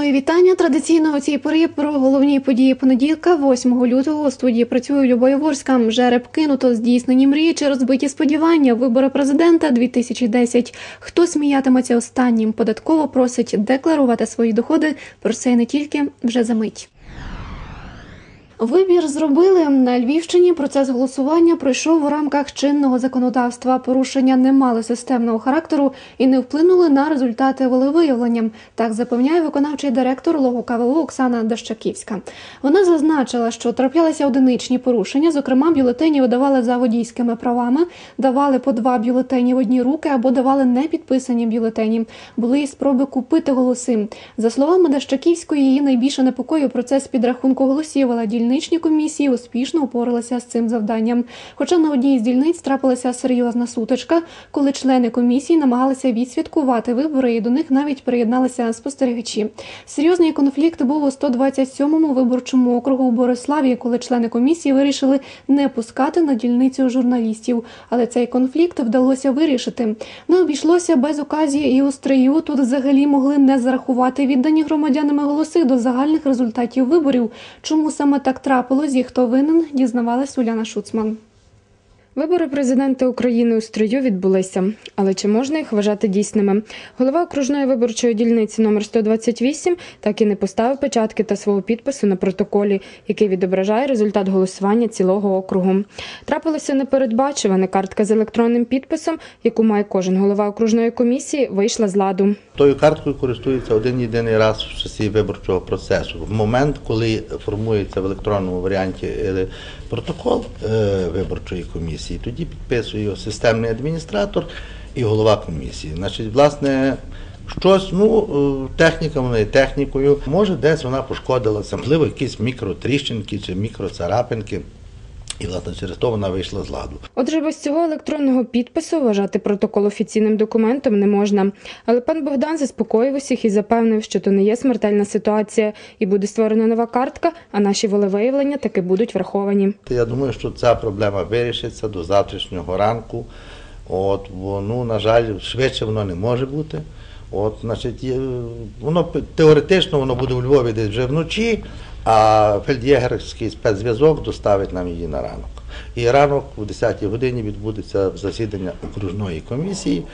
Мої вітання традиційно у цій порі про головні події понеділка, 8 лютого. У студії працює Любов Ворська. Жереб кинуто здійснені мрії чи розбиті сподівання. Вибори президента 2010. Хто сміятиметься останнім? Податково просить декларувати свої доходи. Про це не тільки вже за мить. Вибір зробили на Львівщині. Процес голосування пройшов у рамках чинного законодавства. Порушення не мали системного характеру і не вплинули на результати волевиявлення. Так запевняє виконавчий директор ЛОГУ Оксана Дощаківська. Вона зазначила, що траплялися одиничні порушення. Зокрема, бюлетені видавали за водійськими правами, давали по два бюлетені в одні руки або давали непідписані бюлетені. Були і спроби купити голоси. За словами Дощаківської, її найбільше непокоїв процес підрахунку голосів, але дільничні комісії успішно упоралися з цим завданням. Хоча на одній з дільниць трапилася серйозна сутичка, коли члени комісії намагалися відсвяткувати вибори, і до них навіть приєдналися спостерігачі. Серйозний конфлікт був у 127-му виборчому округу у Бориславі, коли члени комісії вирішили не пускати на дільницю журналістів. Але цей конфлікт вдалося вирішити. Не обійшлося без оказії і у стрию. Тут взагалі могли не зарахувати віддані громадянами голоси до загальних результатів виборів. Чому саме так трапилось і хто винен, дізнавалась Уляна Шуцман. Вибори президента України у строю відбулися, але чи можна їх вважати дійсними? Голова окружної виборчої дільниці номер 128 так і не поставив печатки та свого підпису на протоколі, який відображає результат голосування цілого округу. Трапилося непередбачуване картка з електронним підписом, яку має кожен голова окружної комісії, вийшла з ладу. Тою карткою користується один єдиний раз в часі виборчого процесу. В момент, коли формується в електронному варіанті е, протокол е, виборчої комісії, тоді підписує його системний адміністратор і голова комісії. Значить, власне. Щось, ну, е, техніка вона є технікою. Може, десь вона пошкодилася, можливо, якісь мікротріщинки чи мікроцарапинки. І, власне, через то вона вийшла з ладу. Отже, без цього електронного підпису вважати протокол офіційним документом не можна. Але пан Богдан заспокоїв усіх і запевнив, що то не є смертельна ситуація, і буде створена нова картка, а наші волевиявлення таки будуть враховані. Я думаю, що ця проблема вирішиться до завтрашнього ранку. От, бо, ну, на жаль, швидше воно не може бути. От, значить, воно теоретично воно буде у Львові десь вже вночі, а фельдєгерський спецзв'язок доставить нам її на ранок. І ранок о 10-й годині відбудеться засідання окружної комісії.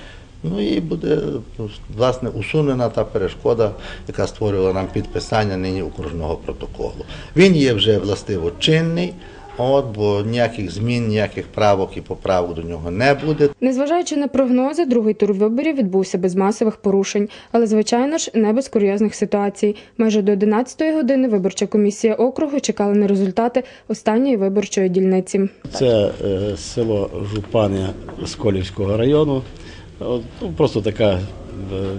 Ну і буде ну, власне усунена та перешкода, яка створювала нам підписання нині окружного протоколу. Він є вже властиво чинний, от, бо ніяких змін, ніяких правок і поправок до нього не буде. Незважаючи на прогнози, другий тур виборів відбувся без масових порушень, але звичайно ж не без курйозних ситуацій. Майже до 11-ї години виборча комісія округу чекала на результати останньої виборчої дільниці. Це е, село Жупани Сколівського району. От, ну, просто така е,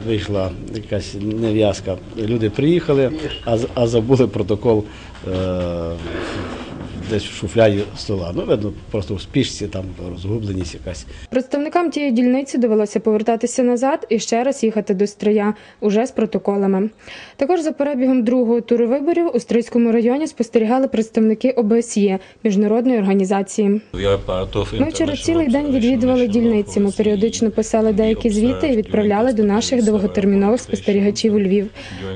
вийшла якась нев'язка. Люди приїхали, а, з- а забули протокол е, десь в шуфляді стола. Ну, видно, просто в спішці там розгубленість якась. Представникам тієї дільниці довелося повертатися назад і ще раз їхати до Стрия уже з протоколами. Також за перебігом другого туру виборів у Стрийському районі спостерігали представники ОБСЄ міжнародної організації. Ми вчора цілий день відвідували дільниці. Ми періодично писали деякі звіти і відправляли до наших довготермінових спостерігачів у Львів.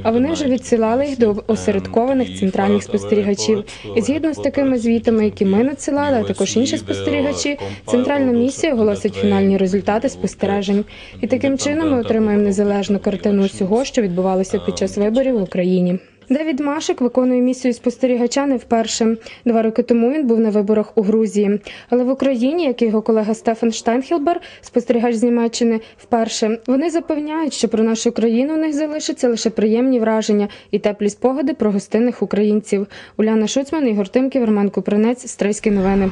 А вони вже відсилали їх до осередкованих центральних спостерігачів. І згідно з такими звітами, які ми надсилали, а також інші спостерігачі, центральна місія оголосить фінальні результати спостережень. І таким чином ми отримаємо незалежну картину усього, що відбувалося під час виборів в Україні. Девід Машик виконує місію спостерігача не вперше. Два роки тому він був на виборах у Грузії. Але в Україні, як і його колега Стефан Штайнхілбер, спостерігач з Німеччини, вперше вони запевняють, що про нашу країну у них залишаться лише приємні враження і теплі спогади про гостинних українців. Уляна Шуцман, Ігор Тимків, Роман Купринець, Стрийські новини.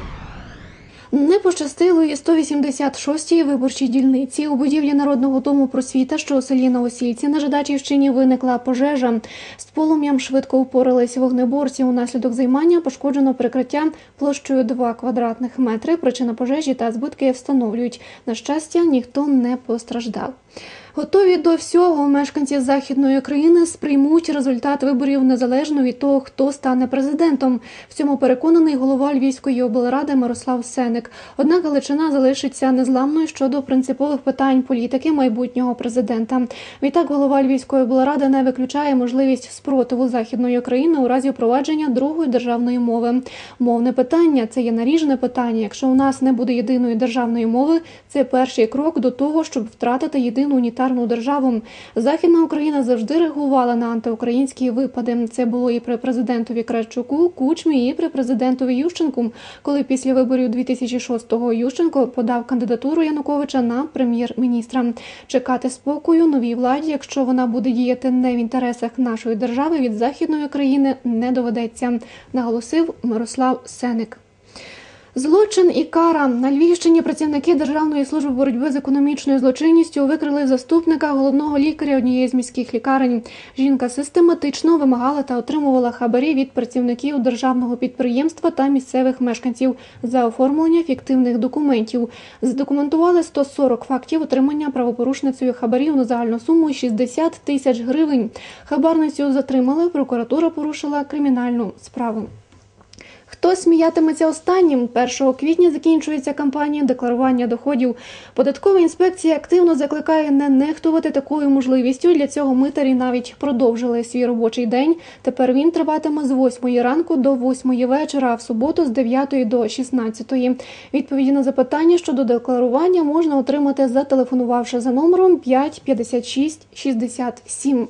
Не пощастило і 186-й виборчій дільниці у будівлі Народного дому просвіта, що у селі Новосільці на Жидачівщині виникла пожежа. З полум'ям швидко впорались вогнеборці. Унаслідок займання пошкоджено прикриття площею 2 квадратних метри. Причина пожежі та збитки встановлюють. На щастя, ніхто не постраждав. Готові до всього мешканці західної України сприймуть результат виборів незалежно від того, хто стане президентом. В цьому переконаний голова Львівської облради Мирослав Сеник. Однак Галичина залишиться незламною щодо принципових питань політики майбутнього президента. Відтак голова Львівської облради не виключає можливість спротиву західної України у разі впровадження другої державної мови. Мовне питання це є наріжне питання. Якщо у нас не буде єдиної державної мови, це перший крок до того, щоб втратити єдину унітарну державу. Західна Україна завжди реагувала на антиукраїнські випади. Це було і при президентові Кравчуку, Кучмі, і при президентові Ющенку, коли після виборів 2006-го Ющенко подав кандидатуру Януковича на прем'єр-міністра. Чекати спокою новій владі, якщо вона буде діяти не в інтересах нашої держави, від західної країни не доведеться, наголосив Мирослав Сеник. Злочин і кара на Львівщині працівники Державної служби боротьби з економічною злочинністю викрили заступника головного лікаря однієї з міських лікарень. Жінка систематично вимагала та отримувала хабарі від працівників державного підприємства та місцевих мешканців за оформлення фіктивних документів. Задокументували 140 фактів отримання правопорушницею хабарів на загальну суму 60 тисяч гривень. Хабарницю затримали. Прокуратура порушила кримінальну справу. Хто сміятиметься останнім? 1 квітня закінчується кампанія декларування доходів. Податкова інспекція активно закликає не нехтувати такою можливістю. Для цього митарі навіть продовжили свій робочий день. Тепер він триватиме з 8 ранку до 8 вечора, а в суботу з 9 до 16. Відповіді на запитання щодо декларування можна отримати, зателефонувавши за номером 5 56 67.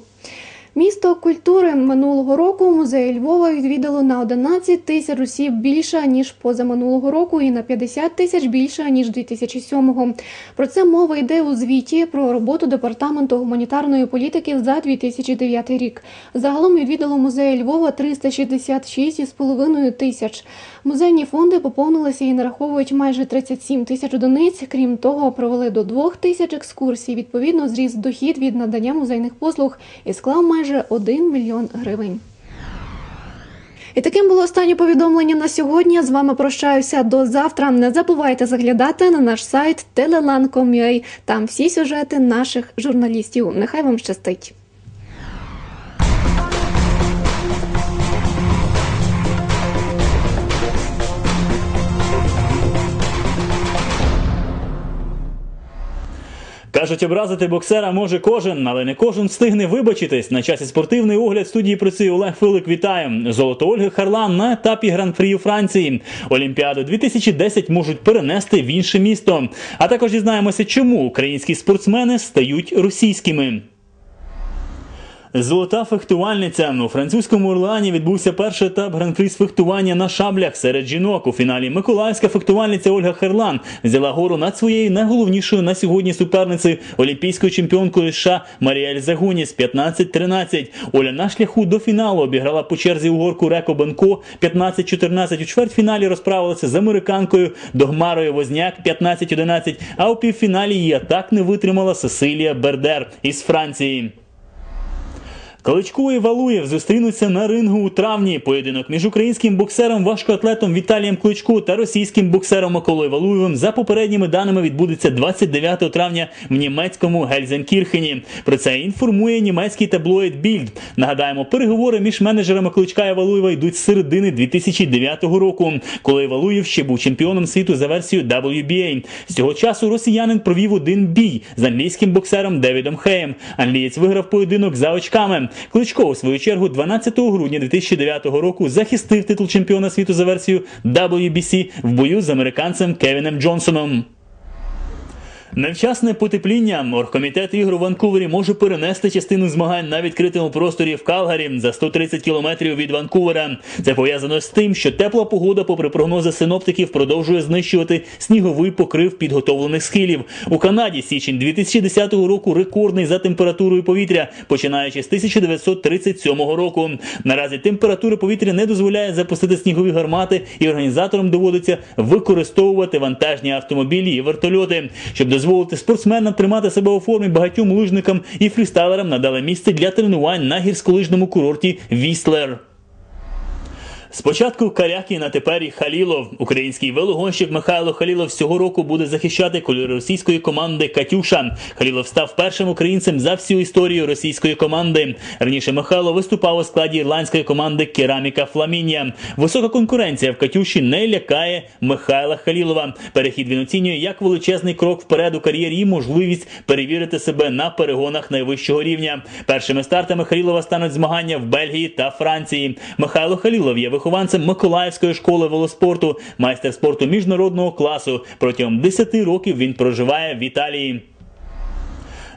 Місто культури минулого року музей Львова відвідало на 11 тисяч осіб більше ніж позаминулого року, і на 50 тисяч більше ніж 2007-го. Про це мова йде у звіті про роботу департаменту гуманітарної політики за 2009 рік. Загалом відвідало музей Львова 366,5 тисяч. Музейні фонди поповнилися і нараховують майже 37 тисяч одиниць. Крім того, провели до 2 тисяч екскурсій. Відповідно, зріс дохід від надання музейних послуг і склав майже 1 мільйон гривень. І таким було останнє повідомлення на сьогодні. Я з вами прощаюся до завтра. Не забувайте заглядати на наш сайт telelan.com.ua. Там всі сюжети наших журналістів. Нехай вам щастить. Кажуть, образити боксера може кожен, але не кожен встигне вибачитись. На часі спортивний огляд студії працює Олег Филик. Вітаю. Золото Ольги Харлан на етапі гран-прі у Франції. Олімпіаду 2010 можуть перенести в інше місто. А також дізнаємося, чому українські спортсмени стають російськими. Золота фехтувальниця у французькому Орлеані відбувся перший етап гран-прі з фехтування на шаблях серед жінок. У фіналі миколаївська фехтувальниця Ольга Херлан взяла гору над своєю найголовнішою на сьогодні суперницею олімпійською чемпіонкою США Маріель Загуніс 15-13. Оля на шляху до фіналу обіграла по черзі угорку Реко Бенко 15-14. У чвертьфіналі розправилася з американкою Догмарою Возняк 15-11. А у півфіналі її атак не витримала Сесилія Бердер із Франції. Кличко і Валуєв зустрінуться на рингу у травні. Поєдинок між українським боксером важкоатлетом Віталієм Кличко та російським боксером Миколою Валуєвим за попередніми даними відбудеться 29 травня в німецькому Гельзенкірхені. Про це інформує німецький таблоїд Більд. Нагадаємо, переговори між менеджерами Кличка і Валуєва йдуть з середини 2009 року, коли Валуєв ще був чемпіоном світу за версією WBA. З цього часу росіянин провів один бій з англійським боксером Девідом Хеєм. Англієць виграв поєдинок за очками. Кличко, у свою чергу, 12 грудня 2009 року захистив титул чемпіона світу за версією WBC в бою з американцем Кевіном Джонсоном. Невчасне потепління. Оргкомітет ігор у Ванкувері може перенести частину змагань на відкритому просторі в Калгарі за 130 кілометрів від Ванкувера. Це пов'язано з тим, що тепла погода, попри прогнози синоптиків, продовжує знищувати сніговий покрив підготовлених схилів. У Канаді січень 2010 року рекордний за температурою повітря, починаючи з 1937 року. Наразі температура повітря не дозволяє запустити снігові гармати, і організаторам доводиться використовувати вантажні автомобілі і вертольоти, щоб дозволити спортсменам тримати себе у формі багатьом лижникам і фрістайлерам надали місце для тренувань на гірськолижному курорті Віслер. Спочатку Карякін, а тепер і Халілов. Український велогонщик Михайло Халілов цього року буде захищати кольори російської команди Катюша. Халілов став першим українцем за всю історію російської команди. Раніше Михайло виступав у складі ірландської команди Кераміка Фламінія. Висока конкуренція в Катюші не лякає Михайла Халілова. Перехід він оцінює як величезний крок вперед у кар'єрі і можливість перевірити себе на перегонах найвищого рівня. Першими стартами Халілова стануть змагання в Бельгії та Франції. Михайло Халілов є вихованцем Миколаївської школи велоспорту, майстер спорту міжнародного класу. Протягом 10 років він проживає в Італії.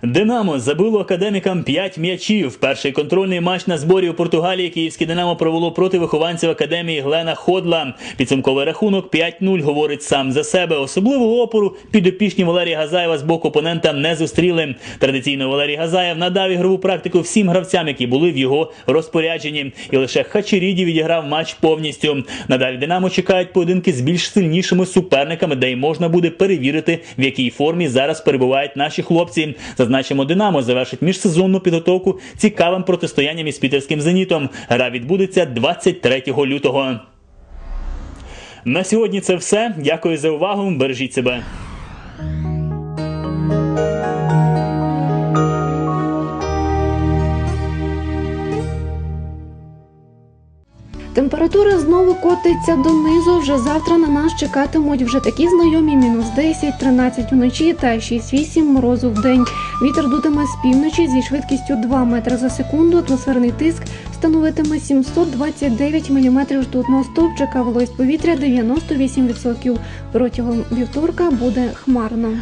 Динамо забило академікам 5 м'ячів. Перший контрольний матч на зборі у Португалії київське Динамо провело проти вихованців академії Глена Ходла. Підсумковий рахунок 5-0 говорить сам за себе. Особливого опору підопічні Валерія Газаєва з боку опонента не зустріли. Традиційно Валерій Газаєв надав ігрову практику всім гравцям, які були в його розпорядженні. І лише Хачеріді відіграв матч повністю. Надалі Динамо чекають поєдинки з більш сильнішими суперниками, де й можна буде перевірити, в якій формі зараз перебувають наші хлопці. Зазначимо, Динамо завершить міжсезонну підготовку цікавим протистоянням із пітерським зенітом. Гра відбудеться 23 лютого. На сьогодні це все. Дякую за увагу. Бережіть себе. Температура знову котиться донизу. Вже завтра на нас чекатимуть вже такі знайомі мінус 10, 13 вночі та 6-8 морозу в день. Вітер дутиме з півночі зі швидкістю 2 метри за секунду. Атмосферний тиск становитиме 729 мм ртутного стовпчика. Вологість повітря 98%. Протягом вівторка буде хмарно.